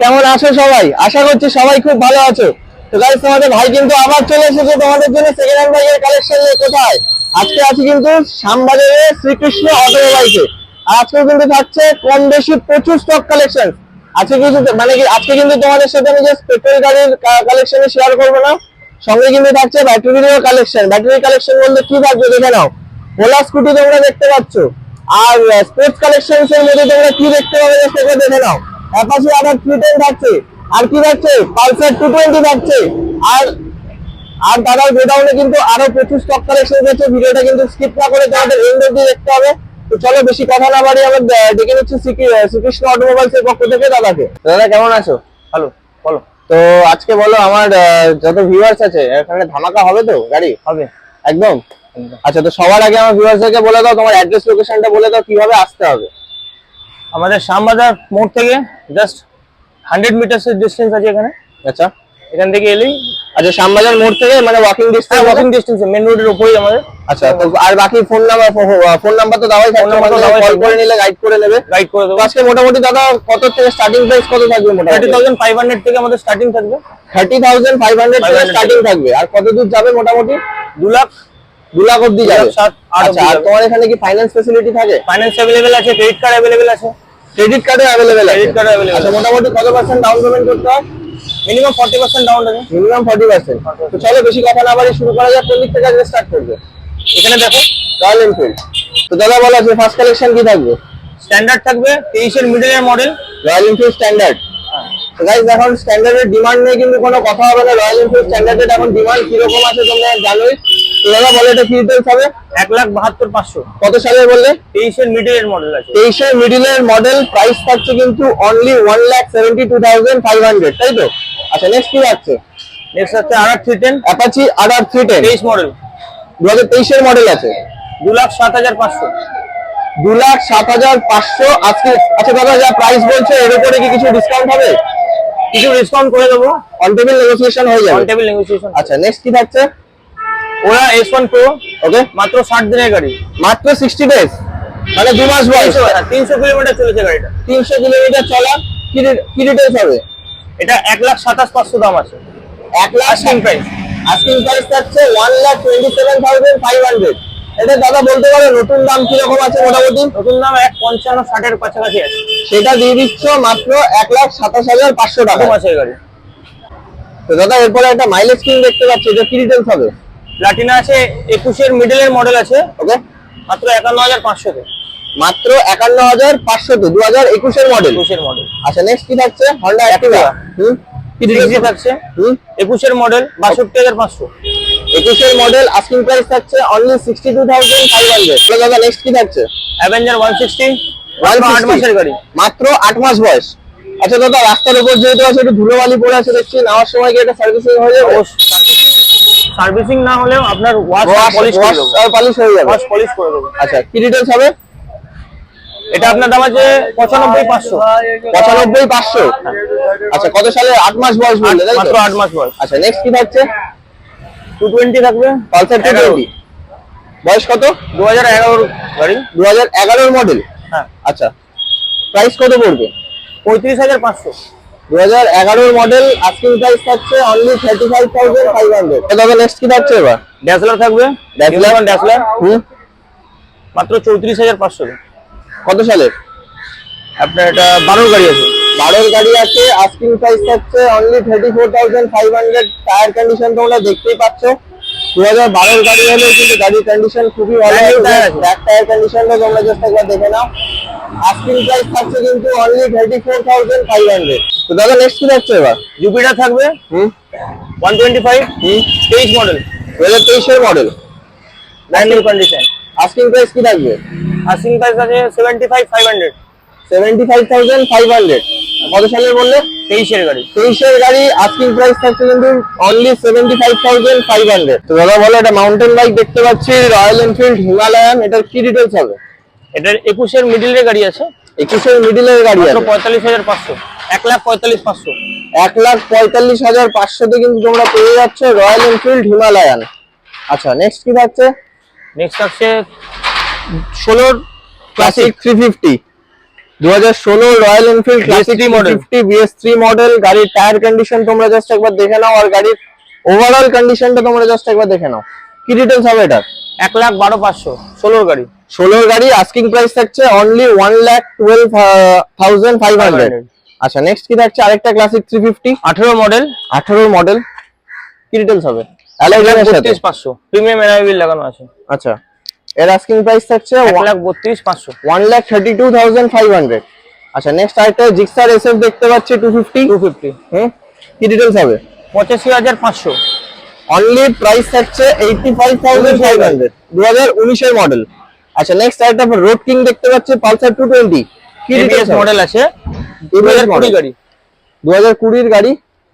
কেমন সবাই? আশা করছি সবাই খুব ভালো আছো। তোমাদের ভাই কিন্তু আবার চলে এসেছে তোমাদের জন্য সেকেন্ড হ্যান্ড কালেকশন নিয়ে কোথায়? আজকে কিন্তু শ্রীকৃষ্ণ আর আজকে কিন্তু থাকছে কম বেশি প্রচুর কালেকশন আজকে মানে কি, আজকে কিন্তু তোমাদের সাথে কালেকশন শেয়ার করব না। সঙ্গে কিন্তু থাকছে ব্যাটারিরও কালেকশন ব্যাটারি কালেকশন বলতে কি থাকবে দেখে নাও। ওলা স্কুটি তোমরা দেখতে পাচ্ছ। আর স্পোর্টস কালেকশনস এর মধ্যে তোমরা কি দেখতে পাবে সেটা দেখে নাও। অ্যাপাচি আবার থ্রি টেন থাকছে। আর কি থাকছে? পালসার টু টোয়েন্টি থাকছে। আর আর দাদার গোডাউনে কিন্তু আরও প্রচুর স্টক কালেকশন রয়েছে ভিডিওটা কিন্তু স্কিপ না করে তোমাদের এন্ড অব্দি দেখতে হবে। তো চলো বেশি কথা না বাড়ি আমরা ডেকে নিচ্ছি শ্রীকৃষ্ণ অটোমোবাইলস এর পক্ষ থেকে দাদাকে। দাদা কেমন আছো? ভালো বলো। তো আজকে বলো আমার যত ভিউয়ার্স আছে এখানে ধামাকা হবে তো গাড়ি? হবে। একদম? আচ্ছা তো সবার আগে আমার ভিউয়ার্সদেরকে বলে দাও তোমার অ্যাড্রেস লোকেশনটা বলে দাও কীভাবে আসতে হবে? আমাদের শ্যামবাজার মোড় থেকে জাস্ট হান্ড্রেড মিটার্স এর ডিস্টেন্স আছে এখানে। আচ্ছা। এখান থেকে এলেই আচ্ছা শ্যামবাজার মোড় থেকে মানে walking distance walking distance main রোডের উপরেই আমাদের। আচ্ছা তো আর বাকি ফোন নাম্বার ফোন নাম্বার তো দেওয়াই থাকবে number তো কল করে নিলে গাইড করে নেবে। গাইড করে দেবো। আজকে মোটামুটি দাদা কত থেকে স্টার্টিং প্রাইস কত থাকবে মোটামুটি? থাউজেন্ড ফাইভ হান্ড্রেড থেকে আমাদের স্টার্টিং থাকবে। থার্টি থাউজেন্ড ফাইভ হান্ড্রেড থেকে স্টার্টিং থাকবে। আর কত দূর যাবে মোটামুটি? দু লাখ। দু লাখ অব্দি যাবে। আচ্ছা আর তোমার এখানে কি ফাইন্যান্স ফেসিলিটি থাকে? ফাইন্যান্স অ্যাভেলেবেল আছে ক্রেডিট কার্ড অ্যাভেলেবেল আছে। ক্রেডিট কার্ডে অ্যাভেলেবেল আছে। Credit card available আচ্ছা আছে। মোটামুটি কত পার্সেন্ট ডাউন পেমেন্ট করতে হয়? মিনিমাম ফর্টি পার্সেন্ট ডাউন আছে মিনিমাম ফর্টি পার্সেন্ট তো চলো বেশি কথা না বাড়ি শুরু করা যাক কোন দিক থেকে আজকে স্টার্ট করবে? এখানে দেখো রয়্যাল এনফিল্ড তো দাদা বলো আছে ফার্স্ট কালেকশন কি থাকবে? স্ট্যান্ডার্ড থাকবে তেইশের মিডলের মডেল রয়্যাল এনফিল্ড স্ট্যান্ডার্ড তো গাইস এখন স্ট্যান্ডার্ডের ডিমান্ড নিয়ে কিন্তু কোনো কথা হবে না। রয়্যাল এনফিল্ড স্ট্যান্ডার্ডের এখন ডিমান্ড কীরকম আছে তোমরা জানোই। দাদা বলো এটা কি ডিটেলস হবে? এক লাখ বাহাত্তর পাঁচশো। কত সালের বললে? তেইশের মিডলের মডেল আছে। তেইশের মিডিলের মডেল প্রাইস থাকছে কিন্তু only one lakh seventy two thousand five hundred তাই তো? আচ্ছা নেক্সট কি থাকছে নেক্সট আছে আর থ্রি টেন অ্যাপাচি আর আর থ্রি টেন তেইশ মডেল দু হাজার তেইশের মডেল আছে। দু লাখ সাত হাজার পাঁচশো। দু লাখ সাত হাজার পাঁচশো আজকে আচ্ছা দাদা যা প্রাইস বলছে এর উপরে কি কিছু ডিসকাউন্ট হবে? কিছু ডিসকাউন্ট করে দেবো। অন টেবিল নেগোসিয়েশন হয়ে অন যাবে টেবিল নেগোসিয়েশন আচ্ছা নেক্সট কি থাকছে? ওরা এস ওয়ান প্রো ওকে মাত্র ষাট দিনের গাড়ি। মাত্র সিক্সটি ডেজ মানে দু মাস বয়স। তিনশো কিলোমিটার চলেছে গাড়িটা। তিনশো কিলোমিটার চলা কি ডিটেলস হবে? এটা এক লাখ সাতাশ পাঁচশো দাম আছে। এক lakh Asking price। Asking price থাকছে one lakh twenty seven thousand five hundred এটা দাদা বলতে পারো নতুন দাম কীরকম আছে মোটামুটি? নতুন দাম এক পঞ্চান্ন ষাটের কাছাকাছি আছে। সেটা দিয়ে দিচ্ছ মাত্র এক লাখ সাতাশ হাজার পাঁচশো টাকা। মাসের গাড়ি। তো দাদা এরপরে একটা মাইলেজ স্কিম দেখতে পাচ্ছি এটা কি ডিটেলস হবে? প্লাটিনা আছে একুশের মিডলের মডেল আছে ওকে মাত্র একান্ন হাজার পাঁচশোতে মাত্র একান্ন হাজার পাঁচশোতে দু হাজার একুশের মডেল একুশের মডেল আচ্ছা নেক্সট কি থাকছে? হন্ডা অ্যাক্টিভা হুম? কি থাকছে? হুম? একুশের মডেল বাষট্টি হাজার পাঁচশো। একুশের মডেল আস্কিং প্রাইস থাকছে only sixty two thousand five hundred দাদা নেক্সট কি থাকছে? অ্যাভেঞ্জার ওয়ান সিক্সটি আট মাসের গাড়ি। মাত্র আট মাস বয়স। আচ্ছা দাদা রাস্তার উপর যেহেতু আছে একটু ধুলোবালি পড়ে আছে দেখছি নেওয়ার সময় কি এটা সার্ভিসিং হয়ে যাবে। সার্ভিসিং না হলেও আপনার ওয়াশ পলিশ করে দেবো। polish হয়ে যাবে। ওয়াশ পলিশ করে দেবো। আচ্ছা কি ডিটেলস হবে? এটা আপনার দাম আছে পঁচানব্বই পাঁচশো। পঁচানব্বই পাঁচশো। আচ্ছা কত সালে আট মাস বয়স বললে মাত্র আট মাস বয়স। আচ্ছা নেক্সট কি থাকছে? টু টোয়েন্টি থাকবে। Pulsar two. টোয়েন্টি বয়স কত? দু হাজার এগারোর গাড়ি। দু হাজার এগারোর মডেল হ্যাঁ। আচ্ছা প্রাইস কত পড়বে? পঁয়ত্রিশ হাজার পাঁচশো। দু হাজার এগারোর মডেল আস্কিং প্রাইস থাকছে only thirty five thousand five hundred দাদা নেক্সট কি থাকছে এবার? ড্যাসলার থাকবে? Dazzler? ড্যাসলার হুম। মাত্র চৌত্রিশ হাজার পাঁচশো। কত সালের? আপনার এটা বারোর গাড়ি আছে। বারোর গাড়ি আছে আস্কিং প্রাইস থাকছে only thirty four thousand five hundred tyre condition তোমরা দেখতেই পাচ্ছ। দু হাজার বারোর গাড়ি হলেও কিন্তু গাড়ির কন্ডিশন খুবই ভালো। ব্যাক টায়ার কন্ডিশনটা তোমরা জাস্ট একবার দেখে নাও। আস্কিং প্রাইস থাকছে কিন্তু only thirty four thousand five hundred তো দাদা নেক্সট কি থাকছে এবার? জুপিটার থাকবে। হুম? ওয়ান টোয়েন্টি ফাইভ হুম। তেইশ মডেল দু হাজার তেইশের model brand new condition asking price কি থাকবে? আস্কিং প্রাইস আছে seventy five five hundred seventy five thousand five hundred কত সালের বললে? তেইশের গাড়ি। তেইশের গাড়ি আস্কিং প্রাইস থাকছে কিন্তু only seventy five thousand five hundred তো দাদা বলো এটা মাউন্টেন বাইক দেখতে পাচ্ছি রয়্যাল এনফিল্ড হিমালয়ান এটার কি ডিটেলস হবে? এটার একুশের মিডিলের গাড়ি আছে। একুশের মিডিলের গাড়ি আছে। পঁয়তাল্লিশ হাজার পাঁচশো। এক লাখ পঁয়তাল্লিশ পাঁচশো। এক লাখ পঁয়তাল্লিশ হাজার পাঁচশোতে কিন্তু তোমরা পেয়ে যাচ্ছ রয়্যাল এনফিল্ড হিমালয়ান আচ্ছা নেক্সট কি থাকছে? নেক্সট আছে ষোলোর ক্লাসিক থ্রি ফিফটি দু হাজার ষোলো Royal Enfield Classic BS3 model। Fifty BS three model গাড়ির টায়ার কন্ডিশন তোমরা জাস্ট একবার দেখে নাও আর গাড়ির ওভারঅল কন্ডিশনটা তোমরা জাস্ট একবার দেখে নাও। কি ডিটেলস হবে এটার? এক লাখ বারো পাঁচশো ষোলোর গাড়ি। ষোলোর গাড়ি আস্কিং প্রাইস থাকছে only one lakh twelve thousand five hundred আচ্ছা নেক্সট কি থাকছে? আরেকটা ক্লাসিক থ্রি ফিফটি আঠেরো মডেল আঠারোর মডেল কি ডিটেলস হবে? পাঁচশো। প্রিমিয়াম এনআইবিল লাগানো আছে। আচ্ছা এর আস্কিং প্রাইস থাকছে এক লাখ বত্রিশ পাঁচশো। One lakh thirty two thousand five hundred আচ্ছা নেক্সট আরেকটা জিক্সার এসএফ দেখতে পাচ্ছি টু ফিফটি টু ফিফটি হুম কি ডিটেলস হবে? পঁচাশি হাজার পাঁচশো। অনলি প্রাইস থাকছে eighty five thousand five hundred দু হাজার উনিশের মডেল আচ্ছা নেক্সট আরেকটা রোড কিং দেখতে পাচ্ছি পালসার টু টোয়েন্টি কি ডিটেলস মডেল আছে? দু হাজার কুড়ি গাড়ি। দু হাজার কুড়ির গাড়ি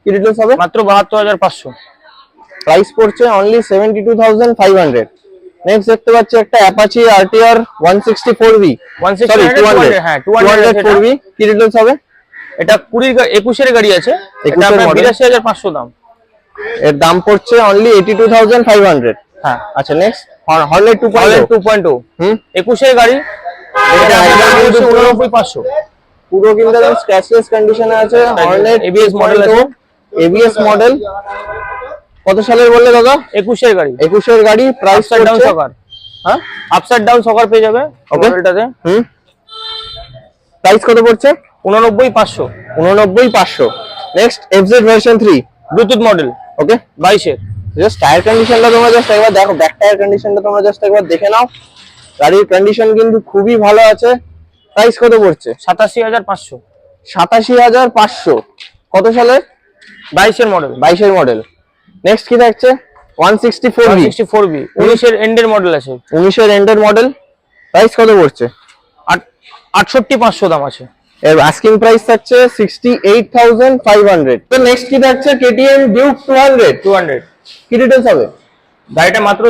কি ডিটেলস হবে? মাত্র বাহাত্তর হাজার পাঁচশো। প্রাইস পড়ছে only seventy two thousand five hundred next দেখতে পাচ্ছি একটা Apache RTR one sixty four V 160 sorry two hundred হ্যাঁ, টু হান্ড্রেড ফোর ভি কি ডিটেলস হবে? এটা কুড়ির গা- একুশের গাড়ি আছে। এটা 21 বিরাশি হাজার পাঁচশো দাম। এর দাম পড়ছে only eighty two thousand five hundred হ্যাঁ আচ্ছা নেক্সট হর্নেট টু তাহলে পয়েন্ট টু পয়েন্ট হুম? একুশের গাড়ি? এটা এটা আপনার একদম হচ্ছে কিন্তু পুরো- কিন্তু একদম স্ক্র্যাচলেস কন্ডিশনে আছে। হর্নেট ABS model আছে। এবিএস মডেল কত সালের বললে দাদা? একুশের গাড়ি। একুশের গাড়ি প্রাইস ডাউন সকার হ্যাঁ? আপসাইড ডাউন সকার পেয়ে যাবে. মডেলটাতে হুম? প্রাইস কত পড়ছে? উননব্বই পাঁচশো। উননব্বই পাঁচশো। Next FZ version three Bluetooth model okay বাইশের জাস্ট টায়ার কন্ডিশনটা তোমরা জাস্ট একবার দেখো। ব্যাক টায়ার কন্ডিশনটা তোমরা জাস্ট একবার দেখে নাও। গাড়ির কন্ডিশন কিন্তু খুবই ভালো আছে। প্রাইস কত পড়ছে? সাতাশি হাজার পাঁচশো। সাতাশি হাজার পাঁচশো। কত সালের? বাইশের মডেল বাইশের মডেল নেক্সট কি থাকছে? One sixty four sixty four B উনিশের এন্ডের মডেল আছে। উনিশের এন্ডের মডেল প্রাইস কত পড়ছে? আট- আটষট্টি পাঁচশো দাম আছে। এর আস্কিং প্রাইস থাকছে sixty eight thousand five hundred তো নেক্সট কি থাকছে? KTM Duke two hundred two hundred কি ডিটেলস হবে? গাড়িটা মাত্র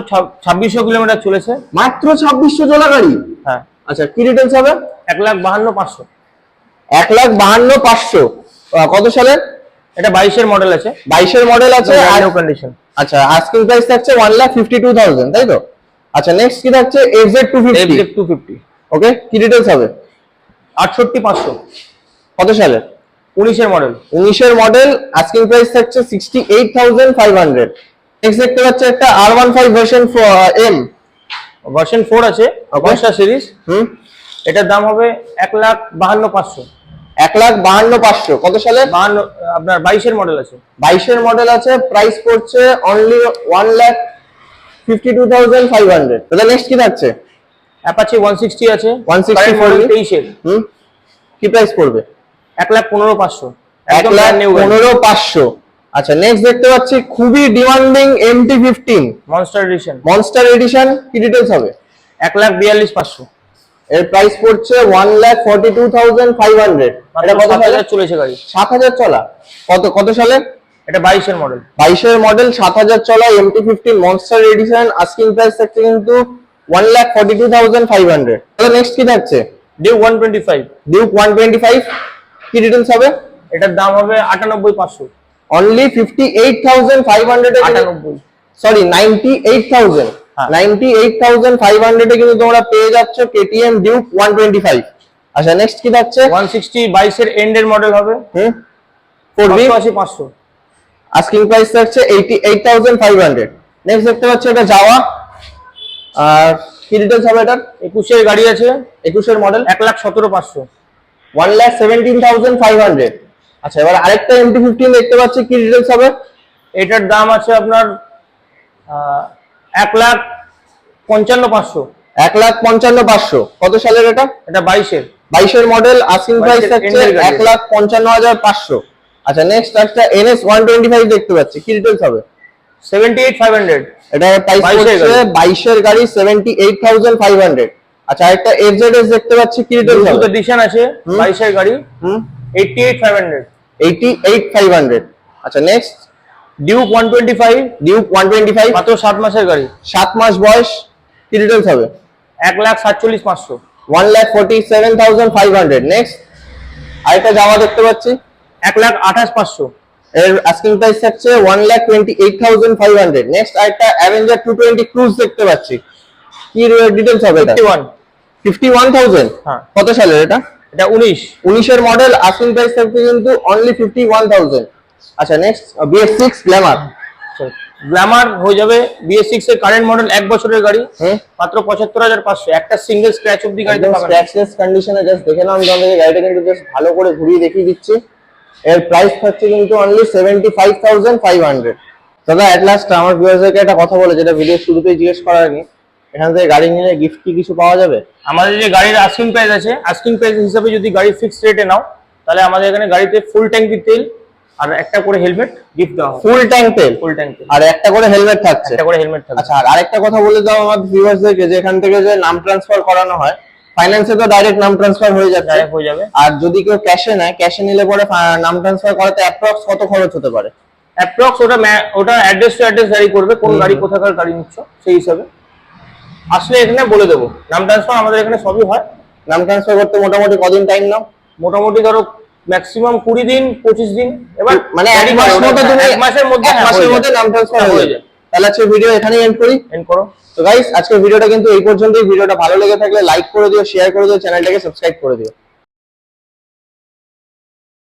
ছাব্বিশশো কিলোমিটার চলেছে। মাত্র ছাব্বিশশো চলা গাড়ি? হ্যাঁ। আচ্ছা কি ডিটেলস হবে? এক লাখ বাহান্ন পাঁচশো। এক লাখ বাহান্ন পাঁচশো। আহ, কত সালের? এটা বাইশের মডেল আছে। বাইশের মডেল আছে আর কন্ডিশন আচ্ছা আস্কিং প্রাইস থাকছে one lakh fifty two thousand তাই তো? আচ্ছা নেক্সট কি থাকছে? FZ two fifty FZ two fifty okay কি ডিটেলস হবে? আটষট্টি পাঁচশো। কত সালে উনিশের মডেল। উনিশের মডেল আস্কিং প্রাইস থাকছে sixty eight thousand five hundred next দেখতে পাচ্ছি একটা আর one five version M version four আছে অগস্টা সিরিজ হুম। এটার দাম হবে এক লাখ বাহান্ন পাঁচশো। এক লাখ বাহান্ন পাঁচশো। কত সালে? বাহান্ন আপনার বাইশের মডেল আছে। বাইশের মডেল আছে প্রাইস পড়ছে only one lakh fifty two thousand five hundred তাহলে নেক্সট কি থাকছে? অ্যাপাচি ওয়ান সিক্সটি আছে। 160 Current model forty। হুম? কি প্রাইস পড়বে? এক লাখ পনেরো পাঁচশো। এক লাখ পনেরো পাঁচশো। আচ্ছা নেক্সট দেখতে পাচ্ছি খুবই demanding MT fifteen monster edition monster edition কি ডিটেলস হবে? এক লাখ বিয়াল্লিশ পাঁচশো। এর প্রাইস পড়ছে one lakh forty two thousand five hundred এটা কত সালে? চলেছে গাড়ি। সাত হাজার চলা। কত কত সালে? এটা বাইশের মডেল বাইশের মডেল সাত হাজার চলা MT fifteen monster edition asking price থাকছে কিন্তু one lakh forty two thousand five hundred তাহলে নেক্সট কি থাকছে? Due one twenty five Duke one twenty five কি ডিটেলস হবে? এটার দাম হবে আটানব্বই পাঁচশো। Only fifty eight thousand five hundred আটানব্বই। Sorry ninety eight thousand. Ninety eight thousand five হান্ড্রেডে কিন্তু তোমরা পেয়ে যাচ্ছ KTM Duke one twenty five আচ্ছা নেক্সট কি থাকছে? ওয়ান সিক্সটি বাইশের এন্ডের মডেল হবে। হুম? ফোর বি আশি পাঁচশো। আস্কিং প্রাইস থাকছে eighty eight thousand five hundred next দেখতে পাচ্ছি এটা যাওয়া আর কি ডিটেলস হবে এটার? একুশের গাড়ি আছে একুশের মডেল এক লাখ সতেরো পাঁচশো। One lakh seventeen thousand five hundred আচ্ছা এবার আরেকটা এমটি ফিফটিন দেখতে পাচ্ছি কি ডিটেলস হবে? এটার দাম আছে আপনার এক লাখ পঞ্চান্ন পাঁচশো। এক লাখ পঞ্চান্ন পাঁচশো। কত সালের এটা? এটা বাইশের। বাইশের মডেল আস্কিং প্রাইস 22 এর থাকছে end এর গাড়ি। এক লাখ পঞ্চান্ন হাজার পাঁচশো। আচ্ছা নেক্সট একটা এনএস ওয়ান টোয়েন্টি ফাইভ দেখতে পাচ্ছি কি ডিটেলস হবে? সেভেন্টি এইট ফাইভ হান্ড্রেড এটা প্রাইস 22 এর গাড়ি। বাইশের গাড়ি seventy eight thousand five hundred আচ্ছা একটা এফজেডএস দেখতে পাচ্ছি কি ডিটেলস ব্লুটুথ হবে? আছে হুম। বাইশের গাড়ি। হুম। এইটটি এইট ফাইভ হান্ড্রেড 88500 আচ্ছা next Duke one twenty five Duke 125 মাত্র সাত মাসের গাড়ি। সাত মাস বয়স কি ডিটেলস হবে? এক লাখ সাতচল্লিশ পাঁচশো। One lakh forty seven thousand five hundred next আরেকটা জামা দেখতে পাচ্ছি। এক লাখ আঠাশ পাঁচশো। এর আস্কিং প্রাইস থাকছে one lakh twenty eight thousand five hundred next আরেকটা অ্যাভেঞ্জার টু টোয়েন্টি ক্রুজ দেখতে পাচ্ছি। কি ডিটেলস হবে এটা? One fifty one thousand. কত সালের এটা? এটা উনিশ। উনিশের মডেল আস্কিং প্রাইস থাকছে কিন্তু অনলি ফিফটি ওয়ান থাউজেন্ড আচ্ছা next BS six Glamour Glamour হয়ে যাবে বিএস সিক্স এর কারেন্ট মডেল এক বছরের গাড়ি। মাত্র পঁচাত্তর হাজার পাঁচশো। একটা সিঙ্গেল স্ক্র্যাচ অব্দি পাবেন। স্ক্র্যাচলেস কন্ডিশনে জাস্ট দেখে নাও আমি গাড়িটা কিন্তু জাস্ট ভালো করে ঘুরিয়ে দেখিয়ে দিচ্ছি। এর প্রাইস থাকছে কিন্তু only seventy five thousand five hundred দাদা অ্যাট লাস্ট আমার ভিউয়ার্সদেরকে একটা কথা বলে যেটা ভিডিও শুরুতেই জিজ্ঞেস করার আগে। এখান থেকে গাড়ি নিলে গিফট কি কিছু পাওয়া যাবে? আমাদের যে গাড়ির আস্কিং প্রাইস আছে আস্কিং প্রাইস হিসাবে যদি গাড়ি ফিক্সড রেটে নাও তাহলে আমাদের এখানে গাড়িতে ফুল ট্যাঙ্কি তেল আর একটা করে হেলমেট গিফট দেওয়া ফুল ট্যাঙ্ক তেল? ফুল ট্যাঙ্ক তেল। আর একটা করে হেলমেট থাকছে? একটা করে হেলমেট থাকবে আচ্ছা আর আরেকটা কথা বলে দাও আমার ভিউয়ার্সদেরকে যে এখান থেকে যে নাম ট্রান্সফার করানো হয় ফাইন্যান্সে তো ডাইরেক্ট নাম ট্রান্সফার হয়ে যাচ্ছে। হয়ে যাবে। আর যদি কেউ ক্যাশে নেয় ক্যাশে নিলে পরে নাম ট্রান্সফার করাতে অ্যাপ্রক্স কত খরচ হতে পারে? অ্যাপ্রক্স ওটা ওটা অ্যাড্রেস টু অ্যাড্রেস ভ্যারি করবে কোন গাড়ি কোথাকার গাড়ি নিচ্ছ সেই হিসাবে। আসলে এখানে বলে দেবো নাম ট্রান্সফার আমাদের এখানে সবই হয়। নাম ট্রান্সফার করতে মোটামুটি কদিন টাইম নাও? মোটামুটি ধরো ম্যাক্সিমাম কুড়ি দিন পঁচিশ দিন এবার মানে এক মাসের মধ্যে হ্যাঁ, মাসের মধ্যে নাম ট্রান্সফার হ্যাঁ, হয়ে যায়। তাহলে আজকে ভিডিও এখানেই এন্ড করি। এন্ড করো। তো গাইস আজকের ভিডিওটা কিন্তু এই পর্যন্তই। ভিডিওটা ভালো লেগে থাকলে লাইক করে দিও শেয়ার করে দিও চ্যানেলটাকে সাবস্ক্রাইব করে দিও।